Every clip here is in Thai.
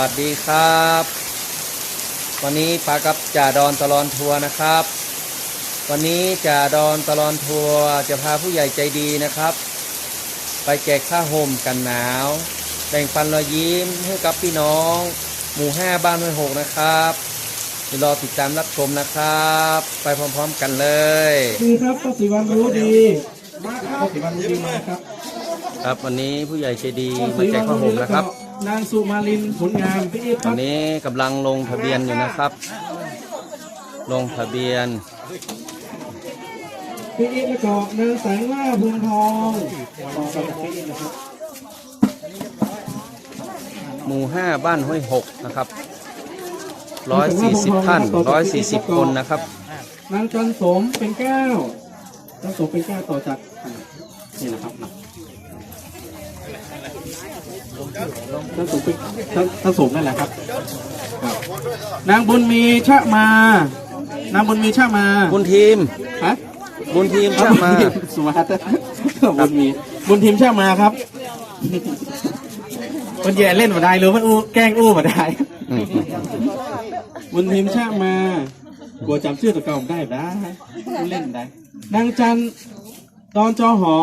วัสดีครับ วันนี้ปากับจ่าดอนตลอนทัวร์นะครับ วันนี้จ่าดอนตลอนทัวร์จะพาผู้ใหญ่ใจดีนะครับ ไปแจกผ้าห่มกันหนาว แบ่งปันรอยยิ้มให้กับพี่น้อง หมู่ห้าบ้านห้วยหกนะครับเดี๋ยวรอติดตามรับชมนะครับ ไปพร้อมๆกันเลยดีครับป้าสีวันรู้ดีมาครับป้าสีวันรู้ดีมาครับครับวันนี้ผู้ใหญ่ใจดีมาแจกผ้าห่มนะครับ นางสุมาลินผลงามพี่อีฟคตอรันบนี้กำลังลงทะเบียนอยู่นะครับ ลงทะเบียน พี่อีฟแล้วก็นางแสงล่าพวงทองต่อกันจากพี่อีฟนะครับหมู่ห้าบ้านห้วยหกนะครับร้อยสี่สิบท่านร้อยสี่สิบคนนะครับ นางจันสมเป็นแก้วจันสมเป็นแก้วต่อจากอ่านี่นะครับนะ จันสมเป็นจันจันสมนั่นแหละครับครับ นางบุญมีชะมา นางบุญมีชะมาบุญทีมฮะบุญทีมช่างมาสุมาตบุญมีบุญทีมช่างมาครับมันแย่เล่นมาได้หรือมันอู้แกล้งอู้มาได้อืมบุญทีมช่างมากลัวจำชื่อตัวเก่าได้ได้ผู้เล่นได้นางจันตอนจอหอ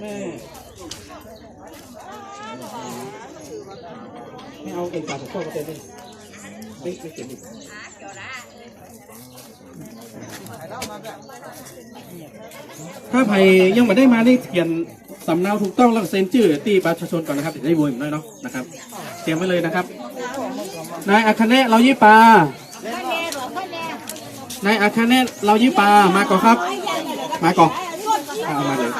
แม่ไม่เอาเอกสารของพ่อมาเซ็นเลยไม่ไม่เขียนดิถ้าไผ่ยังไม่ได้มาได้เขียนสำเนาถูกต้องแล้วเซ็นชื่อตีประชาชนก่อนนะครับเดี๋ยวได้โวยผมหน่อยเนาะนะครับ เตรียมไว้เลยนะครับ นายอาคเนะเรายี่ปา นายอาคเนะเรายี่ปามาก่อนครับ มาก่อนเอามาเลย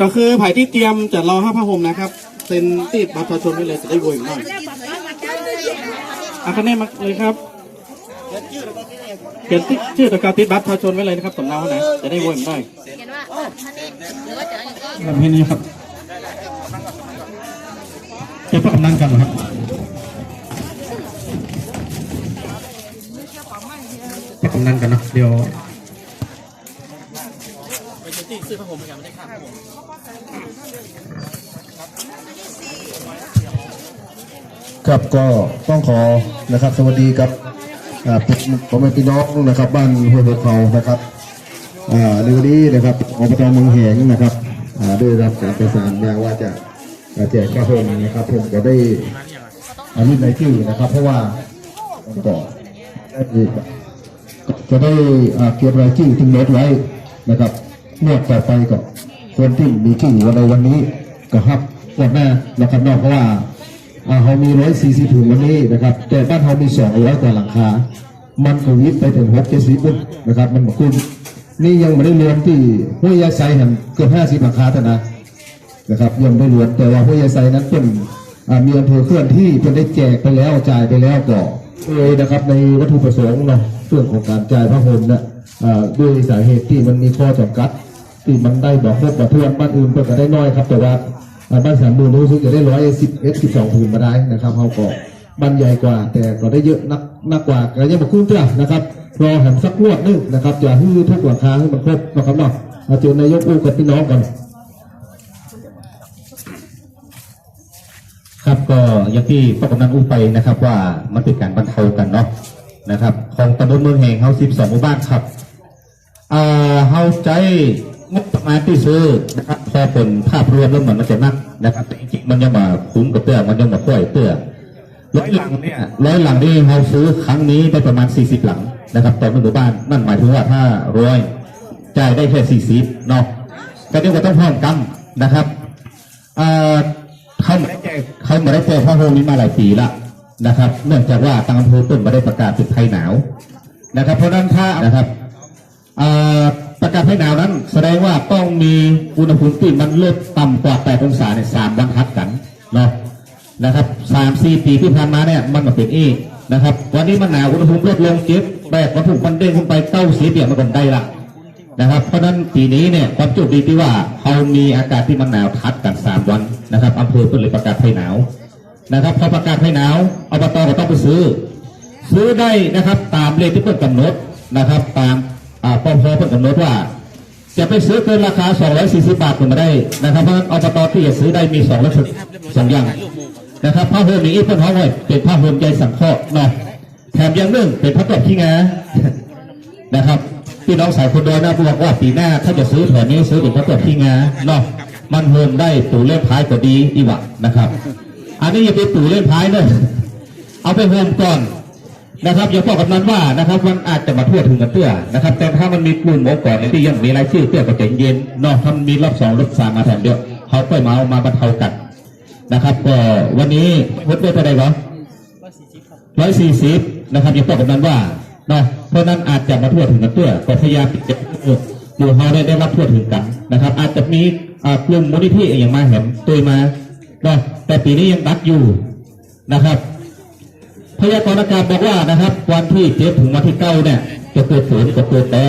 ก็คือไผ่ที่เตรียมจะรอห้าผ้าห่มนะครับเซ็นติดบัตรประชาชนไว้เลยจะได้โวยหน่อยอาคะแนนมาเลยครับเขียนชื่อตะกาติดบัตรประชาชนไว้เลยนะครับสำเนาไหนจะได้โวยหน่อยเห็นว่าท่านนี้หรือว่าจะอย่างก็แบบนี้ครับเก็บพระกำนันกันเหรอครับพระ กำนันกันเนาะเดี๋ยวครับก็ต้องขอนะครับ สวัสดีครับผมเป็นพี่น้องนะครับ บ้านห้วยเขานะครับอ่าในวันนี้นะครับอบตเมืองแหงนะครับอ่าได้รับการประสานมาว่าจะแจกข้าวโพดนะครับผมก็ได้อารุ่นในชื่อนะครับ เพราะว่าก็ได้ จะได้เก็บรายชื่อทิ้งรถไว้นะครับงวดต่อไปก็คนที่มีชื่อวันในวันนี้ก็ครับวันหน้านะครับนอกเพราะว่าเขามีร้อยสี่สิบถุงวันนี้นะครับ แต่บ้านเขามีสองร้อยกว่าหลังคา มันก็วิทไปถึงหกเจ็ดสิบปุ๊บนะครับ มันบอกคุณนี่ยังไม่ได้รวมที่ห้วยยาไซหันเกือบห้าสิบหลังคาเท่านั้นนะครับยังไม่รวมแต่ว่าห้วยยาไซนั้นเป็นมีอำเภอเคลื่อนที่เป็นได้แจกไปแล้วจ่ายไปแล้วก็ เลยนะครับในวัตถุประสงค์นะเรื่องของการจ่ายพระพรหมเนี่ยด้วยสาเหตุที่มันมีข้อจำกัดที่มันได้บอกครบประทวนบ้านอื่นก็ได้น้อยครับแต่ว่าบ้านสามบูรรู้สึกจะได้ร้อยสิบเอสสิบสองผืนมาได้นะครับเขาก็บ้านใหญ่กว่า แต่ก็ได้เยอะนักนักกว่าก็ยังบอกคุ้มเจ้านะครับรอแหมสักงวดนึงนะครับจะฮื้อทุกหลังคาให้มันครบนะครับเนาะมาเจอนายกอู้กับพี่น้องกัน ครับก็อย่างที่พระกำนันอู้ไปนะครับ ว่ามันเป็นการบรรเทากันเนาะนะครับ ของตำบลเมืองแห่งเฮา12หมู่บ้านครับเอ่าเฮาใจงบประมาณที่ซื้อนะครับพอผลภาพรวมแล้วเหมือนมันจะนักนะครับแต่จริงๆมันยังมาคุ้มกับเตื้อมันยังมาค่อยเตื้อร้อยหลังเนี่ยร้อยหลังที่เฮาซื้อครั้งนี้ได้ประมาณ 40 หลังนะครับต่อหมู่บ้านนั่นหมายถึงว่าถ้าร้อยจ่ายได้แค่40เนาะก็เรียกว่าต้องพร้อมกันนะครับอ่าเขาไม่ได้แจก เขาไม่ได้แจกผ้าห่มนี้มาหลายปีละนะครับ เนื่องจากว่าทางอำเภอต้นไม่ได้ประกาศเป็นภัยหนาวนะครับ เพราะนั้นถ้านะครับประกาศภัยหนาวนั้น แสดงว่าต้องมีอุณหภูมิที่มันลดต่ำกว่า8องศาในสามวันทัดกันเนาะนะครับสามสี่ปีที่ผ่านมาเนี่ยมันมาเป็นเอนะครับ วันนี้มันหนาวอุณหภูมิลดลงเจ็บแบบวัตถุมันเด้งขึ้นไปเก้าสิบเดียวมันก็ได้ละ นะครับ เพราะนั้นปีนี้เนี่ยความโชคดีที่ว่าเขามีอากาศที่มันหนาวทัดกันสามวันนะครับอำเภอก็เลยประกาศภัยหนาวนะครับพอประกาศภัยหนาวอบตก็ต้องไปซื้อ ซื้อได้นะครับตามเลขที่เพิ่นกำหนดนะครับ ตามอ่าปพเพิ่นกำหนดว่า จะไปซื้อเกินราคา 240 บาทก็ไม่ได้นะครับเพราะอบตที่จะซื้อได้มีสองลักษณะสองอย่างนะครับผ้าห่มนี้เพิ่นห้องไว้เป็นผ้าห่มใจสังเคราะห์เนาะแถมอย่างหนึ่งเป็นพระตบขี้งานะครับ พี่น้องสายคนโดยนะบอกว่าปีหน้าถ้าจะซื้อแถวนี้ซื้อเป็นพระตบขี้งาเนาะมันโฮมได้ตู่เล่นท้ายก็ดีอีหวะนะครับ อันนี้อย่าไปตู่เล่นท้ายเลยเอาไปโฮมก่อนนะครับอย่าบอกกับนั้นว่านะครับมันอาจจะมาทั่วถึงกันเตื้อนะครับ แต่ถ้ามันมีกลุ่มองค์กรที่ยังมีรายชื่อเตื้อก็ใจเย็นเนาะถ้ามันมีรอบสองรอบสามมาแถมเดียวเขาค่อยมาเอามาบรรเทากันนะครับก็วันนี้งดเว้นไปได้เหรอร้อยสี่สิบนะครับอย่าบอกกับนั้นว่าเนาะ เพราะนั้นอาจจะมาทั่วถึงกันเพื่อก็พยายามปิดเจ็บดูเฮาได้ได้รับทั่วถึงกันนะครับ อาจจะมีกลุ่มมูลนิธิอย่างมาเห็นตัวมาแต่ปีนี้ยังดักอยู่นะครับพยากรณ์อากาศบอกว่านะครับ วันที่เจ็ดถึงวันที่เก้าเนี่ย จะเกิดฝนกับเกิดแต่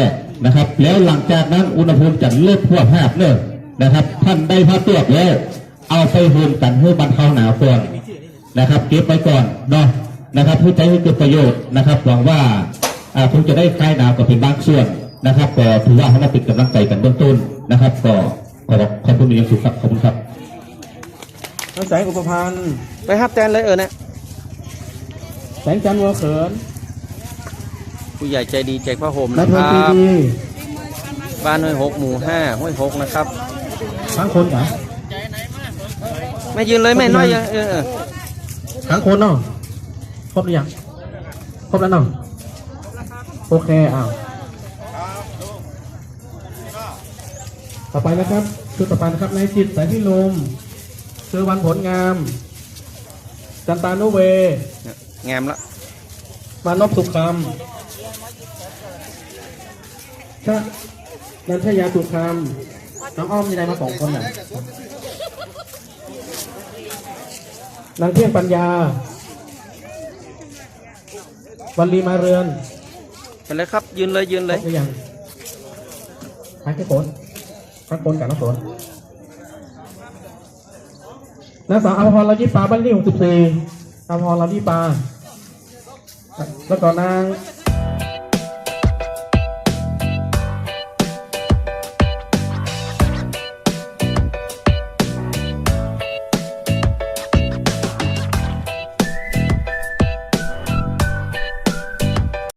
นะครับ แล้วหลังจากนั้นอุณหภูมิจะลดทั่วภาคเนอะนะครับ ท่านได้ผ้าเตือกแล้ว เอาไปโฮมกันเพื่อบรรเทาหนาวก่อนนะครับ เก็บไว้ก่อนเนาะนะครับเพื่อใช้ให้เกิดประโยชน์นะครับหวังว่า อ่าคงจะได้คลายหนาวกับเป็นบางส่วนนะครับก็ถือว่าเขามาเป็นกำลังใจกันเบื้องต้นนะครับ ก็ขอขอบคุณเป็นอย่างสูงครับขอบคุณครับน้ำแสงอุปพันธ์ไปฮับแตนเลยเออเนี่ยแสงจันทร์วัวเขิน ผู้ใหญ่ใจดีแจกผ้าห่มนันะทควัรันปีบ ดีบ้านห้วยหกหมู่ห้าห้วยหกนะครับ ทั้งคนเหรอไม่ยืนเลยไม่น้อยเออเออ ทั้งคนเนาะครบหรือยังครบแล้วเนาะ โอเคอ้าวต่อไปนะครับชุดต่อไปนะครับนายจิตสายพิลมซื้อวันผลงาม จันตานุเวเนี่ยแงมละมานพสุขคำชะนันทยาสุขคำน้องอ้อมมีอะไรมาสองคนน่ะนางเที่ยงปัญญา วันลีมาเรือน ไปเลยครับ ยืนเลยยืนเลรยบหรือยังพักแค่คนพักคนกับน้องฝนนักสาวอภพรเรายี่ปาบ้านเลี้ยวสิบสี่อภพรเรายี่ปาแล้วก็นาง